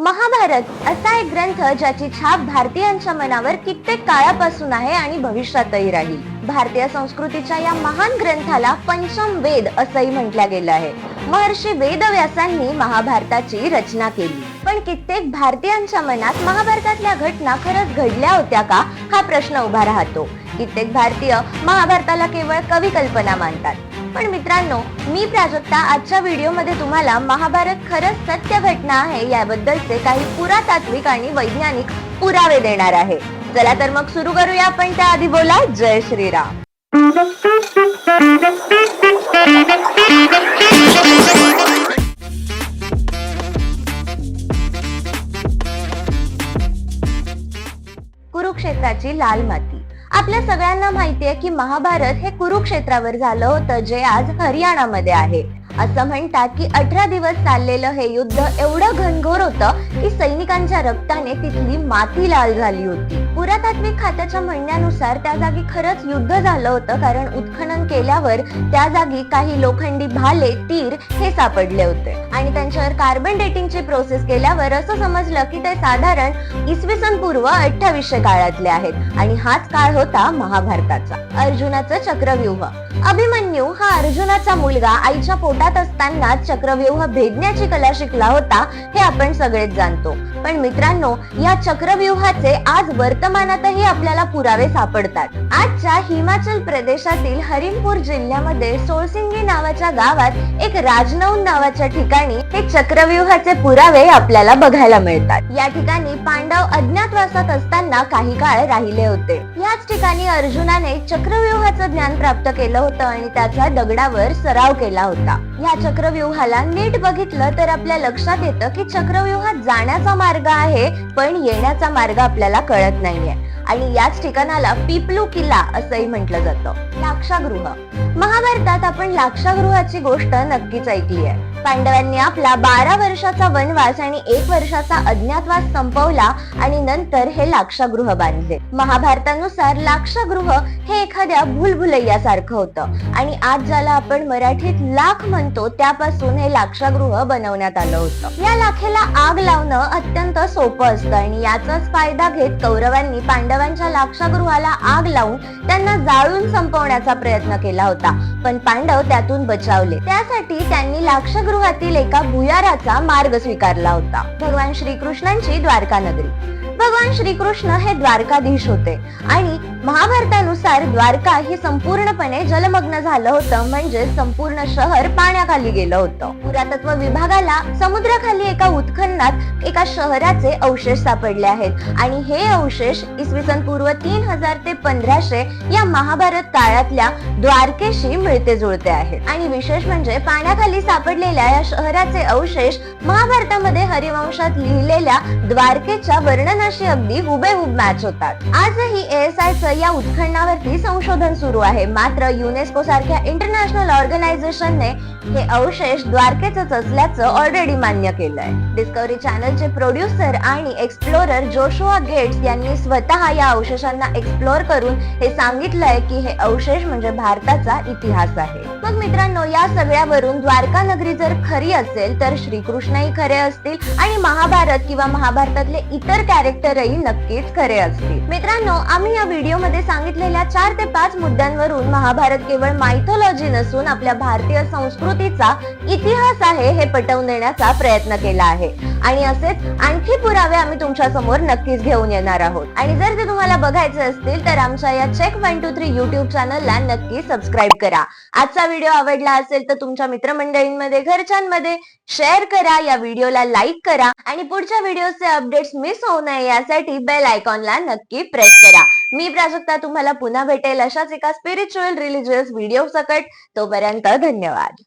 महाभारत असा एक ग्रंथ ज्याची छाप भारतीयांच्या मनावर कित्येक काळापासून आहे आणि भविष्यातही राहील. भारतीय संस्कृतीच्या या महान ग्रंथाला पंचम वेद असंही म्हटल्या गेलं आहे. महर्षी वेदव्यासांनी महाभारताची रचना केली. पण कित्येक भारतीयांच्या मनात महाभारतातल्या घटना खरंच घडल्या होत्या का? हा प्रश्न उभा राहतो. कित्येक भारतीय महाभारताला केवळ कवी कल्पना मानतात. पण मित्रांनो मी प्राजक्ता आजच्या व्हिडिओमध्ये तुम्हाला महाभारत खरंच सत्य घटना आहे याबद्दलचे काही पुरातात्विक आणि वैज्ञानिक पुरावे देणार आहे. चला तर मग सुरू करूया आपण त्याआधी बोला जय श्रीराम. भारताची लाल माती. आपल्या सगळ्यांना माहितीये की महाभारत हे कुरुक्षेत्रावर झालं होतं जे आज हरियाणामध्ये आहे. असं म्हणतात की अठरा दिवस चाललेलं हे युद्ध एवढं घनघोर होतं की सैनिकांच्या रक्ताने तिथली माती लाल झाली होती. पुरातात्विक खात्याच्या म्हणण्यानुसार त्या जागी खरंच युद्ध झालं होतं कारण उत्खनन केल्यावर त्या जागी काही लोखंडी भाले तीर हे सापडले होते. आणि त्यांच्यावर कार्बन डेटिंगची प्रोसेस केल्यावर असं समजलं की ते साधारण इसवी सन पूर्व अठ्ठावीसशे काळातले आहेत. आणि हाच काळ होता महाभारताचा. अर्जुनाचं चक्रव्यूह. अभिमन्यू हा अर्जुनाचा मुलगा आईच्या पोटात असताना चक्रव्यूह भेदण्याची कला शिकला होता हे आपण सगळेच जाणतो पण मित्रांनो या चक्रव्यूहाचे आज वर्तमानातही आपल्याला पुरावे सापडतात. आजच्या हिमाचल प्रदेशातील हरिमपूर जिल्ह्यामध्ये सोळसिंगी नावाच्या गावात एक राजनौन नावाच्या ठिकाणी हे चक्रव्यूहाचे पुरावे आपल्याला बघायला मिळतात. या ठिकाणी पांडव अज्ञातवासात असताना काही काळ राहिले होते. याच ठिकाणी अर्जुनाने चक्रव्यूहाचं ज्ञान प्राप्त केलं होतं आणि त्याचा दगडावर सराव केला होता. या चक्रव्यूहाला नीट बघितलं तर आपल्या लक्षात येतं की चक्रव्यूहात जाण्याचा मार्ग आहे पण येण्याचा मार्ग आपल्याला कळत नाहीये. आणि याच ठिकाणाला पिपलू किल्ला असंही म्हटलं जातं. लाक्षागृह. महाभारतात आपण लाक्षागृहाची गोष्ट नक्कीच ऐकली आहे पांडवांनी आपला बारा वर्षाचा वनवास आणि एक वर्षाचा अज्ञातवास संपवला आणि नंतर हे लाक्षागृह बांधले. महाभारतानुसार लाक्षागृह हे एखाद्या भूलभुलैया सारखं होतं. आणि आज ज्याला आपण मराठीत लाख म्हणतो त्यापासून हे लाक्षागृह बनवण्यात आलं होतं. या लाखेला आग लावणं अत्यंत सोपं असतं आणि याचाच फायदा घेत कौरवांनी पांडवांच्या लाक्षागृहाला आग लावून त्यांना जाळून संपवण्याचा प्रयत्न केला होता. पण पांडव त्यातून बचावले. त्यासाठी त्यांनी लाक्षगृहातील एका भुयाराचा मार्ग स्वीकारला होता. भगवान श्रीकृष्णांची द्वारका नगरी भगवान श्रीकृष्ण हे द्वारकाधीश होते आणि महाभारतानुसार द्वारका ही संपूर्णपणे जलमग्न झालं होतं. म्हणजे संपूर्ण शहर पाण्याखाली गेलं होतं. पुरातत्व विभागाला समुद्राखाली एका उत्खननात एका शहराचे अवशेष सापडले आहेत. आणि हे अवशेष इसवी सन पूर्व तीन हजार ते पंधराशे या महाभारत काळातल्या द्वारकेशी मिळते जुळते आहेत. आणि विशेष म्हणजे पाण्याखाली सापडलेल्या या शहराचे अवशेष महाभारतामध्ये हरिवंशात लिहिलेल्या द्वारकेच्या वर्णनाशी अगदी हुबेहूब मॅच होतात. आजही एएसआय या उत्खननावरती संशोधन सुरू आहे. मात्र युनेस्को सारख्या इंटरनॅशनल ऑर्गनायझेशनने हे अवशेष द्वारकेच असल्याचं ऑलरेडी मान्य केलंय. डिस्कवरी चॅनलचे प्रोड्युसर आणि एक्सप्लोरर जोशुआ गेट्स यांनी स्वतः या अवशेषांना एक्सप्लोर करून हे सांगितलंय की हे अवशेष म्हणजे भारताचा इतिहास आहे. मग मित्रांनो या सगळ्यावरून द्वारका नगरी जर खरी असेल तर श्रीकृष्णही खरे असतील आणि महाभारत किंवा महाभारतातले इतर कॅरेक्टरही नक्कीच खरे असतील. मित्रांनो आम्ही या व्हिडिओमध्ये सांगितलेल्या चार ते पाच मुद्द्यांवरून महाभारत केवळ मायथोलॉजी नसून आपल्या भारतीय संस्कृतीचा इतिहास आहे हे पटवून देण्याचा प्रयत्न केला आहे. आणि असेच आणखी पुरावे आम्ही तुमच्यासमोर नक्कीच घेऊन येणार आहोत. आणि जर ते तुम्हाला बघायचे असतील तर आमच्या या check one two three YouTube चॅनलला नक्की सबस्क्राईब करा. आजचा व्हिडिओ आवडला असेल तर तुमच्या मित्रमंडळींमध्ये घरच्यांमध्ये शेअर करा या व्हिडिओला लाईक करा. आणि पुढच्या व्हिडिओचे अपडेट्स मिस होऊ नये यासाठी बेल आयकॉनला नक्की प्रेस करा. मी प्राजक्ता तुम्हाला पुन्हा भेटेल अशाच एका स्पिरिच्युअल रिलिजियस व्हिडिओ सकट. तोपर्यंत धन्यवाद.